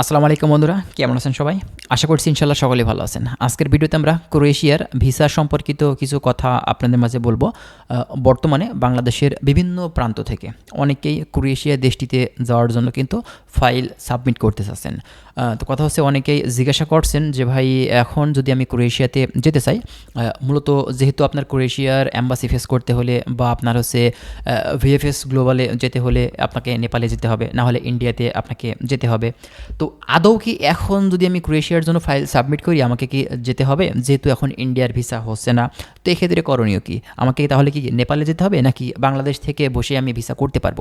আসসালামু আলাইকুম বন্ধুরা, কেমন আছেন সবাই? আশা করছি ইনশাল্লাহ সকলে ভালো আছেন। আজকের ভিডিওতে আমরা ক্রোয়েশিয়ার ভিসা সম্পর্কিত কিছু কথা আপনাদের মাঝে বলব। বর্তমানে বাংলাদেশের বিভিন্ন প্রান্ত থেকে অনেকেই ক্রোয়েশিয়া দেশটিতে যাওয়ার জন্য কিন্তু ফাইল সাবমিট করতে চাচ্ছেন। তো কথা হচ্ছে অনেকেই জিজ্ঞাসা করছেন যে ভাই, এখন যদি আমি ক্রোয়েশিয়াতে যেতে চাই মূলত যেহেতু আপনার ক্রোয়েশিয়ার অ্যাম্বাসি ফেস করতে হলে বা আপনার হচ্ছে ভিএফএস গ্লোবালে যেতে হলে আপনাকে নেপালে যেতে হবে, না হলে ইন্ডিয়াতে আপনাকে যেতে হবে। তো আদৌ কি এখন যদি আমি ক্রোয়েশিয়ার জন্য ফাইল সাবমিট করি, আমাকে কি যেতে হবে? যেহেতু এখন ইন্ডিয়ার ভিসা হচ্ছে না, তো এক্ষেত্রে করণীয় কি? আমাকে তাহলে কি নেপালে যেতে হবে, নাকি বাংলাদেশ থেকে বসে আমি ভিসা করতে পারব?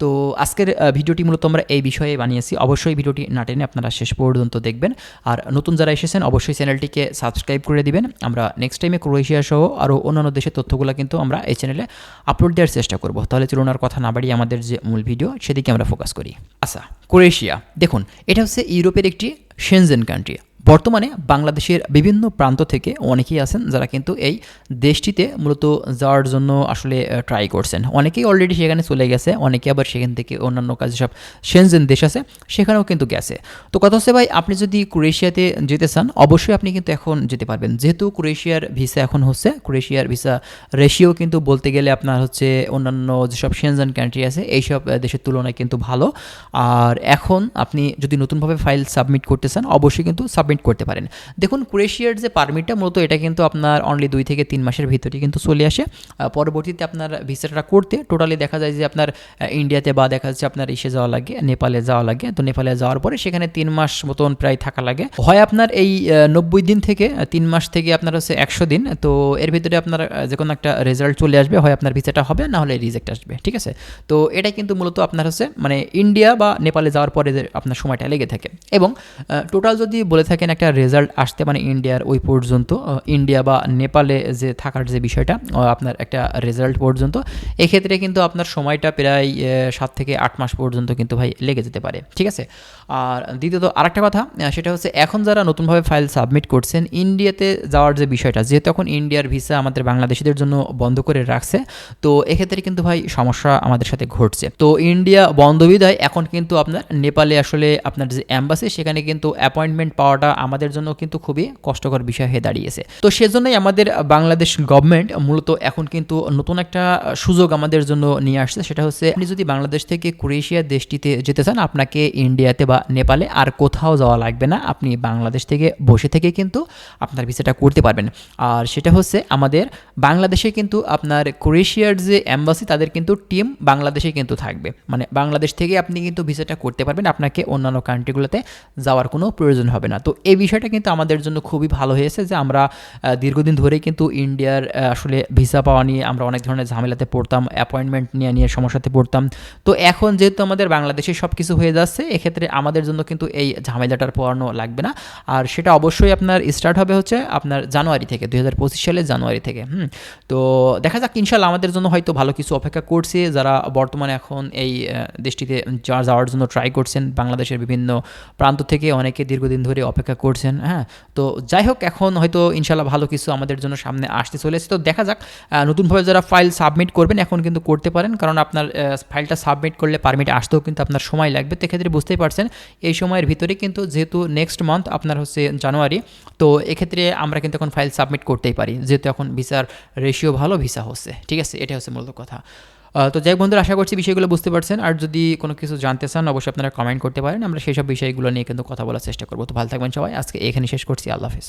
তো আজকের ভিডিওটি মূলত আমরা এই বিষয়ে বানিয়েছি। অবশ্যই ভিডিওটি না টেনে আপনারা শেষ পর্যন্ত দেখবেন। আর নতুন যারা এসেছেন, অবশ্যই চ্যানেলটিকে সাবস্ক্রাইব করে দিবেন। আমরা নেক্সট টাইমে ক্রোয়েশিয়া সহ আরও অন্যান্য দেশের তথ্যগুলো কিন্তু আমরা এই চ্যানেলে আপলোড দেওয়ার চেষ্টা করব। তাহলে চলুন আর কথা না বাড়িয়ে আমাদের যে মূল ভিডিও সেদিকে আমরা ফোকাস করি। আচ্ছা ক্রোয়েশিয়া। দেখুন এটা হচ্ছে ইউরোপের একটি সেনজেন কান্ট্রি বর্তমানে বাংলাদেশের বিভিন্ন প্রান্ত থেকে অনেকেই আছেন যারা কিন্তু এই দেশটিতে মূলত যাওয়ার জন্য আসলে ট্রাই করছেন। অনেকেই অলরেডি সেখানে চলে গেছে, অনেকে আবার সেখান থেকে অন্যান্য কাজে সব সেনজেন দেশ আছে, সেখানেও কিন্তু গেছে। তো কথা হচ্ছে ভাই, আপনি যদি ক্রোয়েশিয়াতে যেতে চান, অবশ্যই আপনি কিন্তু এখন যেতে পারবেন। যেহেতু ক্রোয়েশিয়ার ভিসা এখন হচ্ছে ক্রোয়েশিয়ার ভিসা রেশিও কিন্তু বলতে গেলে আপনার হচ্ছে অন্যান্য যেসব সেনজেন কান্ট্রি আছে, এইসব দেশের তুলনায় কিন্তু ভালো। আর এখন আপনি যদি নতুনভাবে ফাইল সাবমিট করতে চান, অবশ্যই কিন্তু সাবমিট করতে পারেন। দেখুন ক্রোয়েশিয়ার যে পারমিটটা মূলত এটা কিন্তু আপনার অনলি দুই থেকে তিন মাসের ভিতরে কিন্তু চলে আসে। পরবর্তীতে আপনার ভিসাটা করতে টোটালি দেখা যায় যে আপনার ইন্ডিয়াতে বা দেখা যাচ্ছে আপনার ইসে যাওয়া লাগে নেপালে যাওয়া লাগে। তো নেপালে যাওয়ার পরে সেখানে তিন মাস মতন প্রায় থাকা লাগে। হয় আপনার এই নব্বই দিন থেকে তিন মাস থেকে আপনার হচ্ছে একশো দিন। তো এর ভিতরে আপনার যে কোনো একটা রেজাল্ট চলে আসবে, হয় আপনার ভিসাটা হবে, না হলে রিজেক্ট আসবে, ঠিক আছে? তো এটা কিন্তু মূলত আপনার হচ্ছে মানে ইন্ডিয়া বা নেপালে যাওয়ার পরে আপনার সময়টা লেগে থাকে। এবং টোটাল যদি বলে থাকেন একটা রেজাল্ট আসতে মানে ইন্ডিয়ার ওই পর্যন্ত ইন্ডিয়া বা নেপালে যে থাকার যে বিষয়টা আপনার একটা রেজাল্ট পর্যন্ত। এক্ষেত্রে কিন্তু আপনার সময়টা প্রায় সাত থেকে আট মাস পর্যন্ত কিন্তু ভাই লেগে যেতে পারে, ঠিক আছে? আর দ্বিতীয়ত আরেকটা কথা সেটা হচ্ছে এখন যারা নতুনভাবে ফাইল সাবমিট করছেন, ইন্ডিয়াতে যাওয়ার যে বিষয়টা যেহেতু এখন ইন্ডিয়ার ভিসা আমাদের বাংলাদেশিদের জন্য বন্ধ করে রাখছে, তো এক্ষেত্রে কিন্তু ভাই সমস্যা আমাদের সাথে ঘটছে। তো ইন্ডিয়া বন্ধ বিদায় এখন কিন্তু আপনার নেপালে আসলে আপনার যে অ্যাম্বাসি সেখানে কিন্তু অ্যাপয়েন্টমেন্ট পাওয়াটা আমাদের জন্য কিন্তু খুবই কষ্টকর বিষয় হয়ে দাঁড়িয়েছে। তো সেজন্যই আমাদের বাংলাদেশ গভর্নমেন্ট মূলত এখন কিন্তু নতুন একটা সুযোগ আমাদের জন্য নিয়ে আসছে। সেটা হচ্ছে আপনি যদি বাংলাদেশ থেকে ক্রোয়েশিয়া দেশটিতে যেতে চান, আপনাকে ইন্ডিয়াতে বা নেপালে আর কোথাও যাওয়া লাগবে না। আপনি বাংলাদেশ থেকে বসে থেকে কিন্তু আপনার ভিসাটা করতে পারবেন। আর সেটা হচ্ছে আমাদের বাংলাদেশে কিন্তু আপনার ক্রোয়েশিয়ার যে অ্যাম্বাসি তাদের কিন্তু টিম বাংলাদেশে কিন্তু থাকবে। মানে বাংলাদেশ থেকে আপনি কিন্তু ভিসাটা করতে পারবেন। আপনাকে অন্যান্য কান্ট্রিগুলোতে যাওয়ার কোনো প্রয়োজন হবে না। তো এই বিষয়টা কিন্তু আমাদের জন্য খুবই ভালো হয়েছে যে আমরা দীর্ঘদিন ধরেই কিন্তু ইন্ডিয়ার আসলে ভিসা পাওয়া নিয়ে আমরা অনেক ধরনের ঝামেলাতে পড়তাম অ্যাপয়েন্টমেন্ট নিয়ে নিয়ে সমস্যাতে পড়তাম। তো এখন যেহেতু আমাদের বাংলাদেশে সব কিছু হয়ে যাচ্ছে, এক্ষেত্রে আমাদের জন্য কিন্তু এই ঝামেলাটার পড়ানো লাগবে না। আর সেটা অবশ্যই আপনার স্টার্ট হবে হচ্ছে আপনার জানুয়ারি থেকে, দুই হাজার পঁচিশ সালের জানুয়ারি থেকে, হুম। তো দেখা যাক, ইনশাল্লাহ আমাদের জন্য হয়তো ভালো কিছু অপেক্ষা করছে, যারা বর্তমানে এখন এই দেশটিতে যাওয়ার জন্য ট্রাই করছেন, বাংলাদেশের বিভিন্ন প্রান্ত থেকে অনেকে দীর্ঘদিন ধরে অপেক্ষা করছেন হ্যাঁ? তো যাই হোক, এখন হয়তো ইনশাল্লাহ ভালো কিছু আমাদের জন্য সামনে আসতে চলেছে। তো দেখা যাক নতুনভাবে যারা ফাইল সাবমিট করবেন, এখন কিন্তু করতে পারেন। কারণ আপনার ফাইলটা সাবমিট করলে পারমিট আসতেও কিন্তু আপনার সময় লাগবে। তো এক্ষেত্রে বুঝতেই পারছেন, এই সময়ের ভিতরে কিন্তু যেহেতু নেক্সট মান্থ আপনার হচ্ছে জানুয়ারি তো এক্ষেত্রে আমরা কিন্তু এখন ফাইল সাবমিট করতেই পারি। যেহেতু এখন ভিসার রেশিও ভালো ভিসা হচ্ছে। ঠিক আছে? এটা হচ্ছে মূলত কথা। তো যাই বন্ধুরা, আশা করছি বিষয়গুলো বুঝতে পারছেন। আর যদি কোনো কিছু জানতে চান, অবশ্যই আপনারা কমেন্ট করতে পারেন। আমরা সেই সব বিষয়গুলো নিয়ে কিন্তু কথা বলার চেষ্টা করব। তো ভালো থাকবেন সবাই। আজকে এখানে শেষ করছি। আল্লাহ হাফিজ।